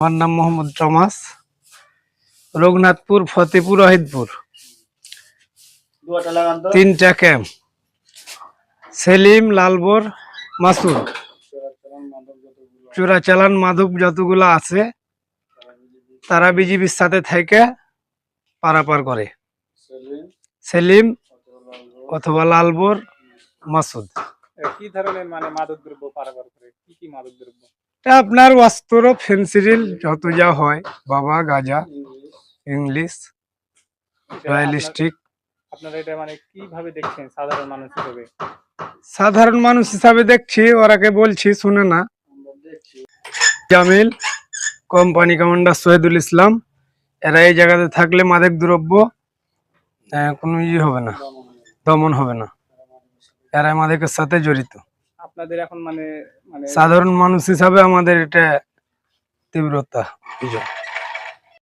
আমার নাম মোহাম্মদ টমাস রঘুনাথপুর, ফতেপুর আহিদপুর তিনটা ক্যাম্প। সেলিম, লালবর, মাসুদ। চোরাচালান মাদক যতগুলো আছে, তারা বিজিবির সাথে থেকে পারাপার করে। সেলিম অথবা লালবর, মাসুদ। কি ধরনের মানে মাদক দ্রব্য পারাবার করে? কি কি মাদক দ্রব্য এটা আপনার অস্ত্র ফেন্সিডিল যত যা হয় বাবা গাজা ইংলিশ রয়্যাল স্টিক আপনারা এটা মানে কীভাবে দেখছেন সাধারণ মানুষ হিসেবে? সাধারণ মানুষ হিসাবে দেখছি ওরাকে বলছি শুনে না। জামিল কোম্পানি কমান্ডার শহীদুল ইসলাম এরা এই জায়গাতে থাকলে মাদক দ্রব্য কোনো ইয়ে হবে না দমন হবে না। এরা আমাদেরকে সাথে জড়িত। আপনাদের এখন মানে মানে সাধারণ মানুষ হিসাবে আমাদের এটা তীব্রতা।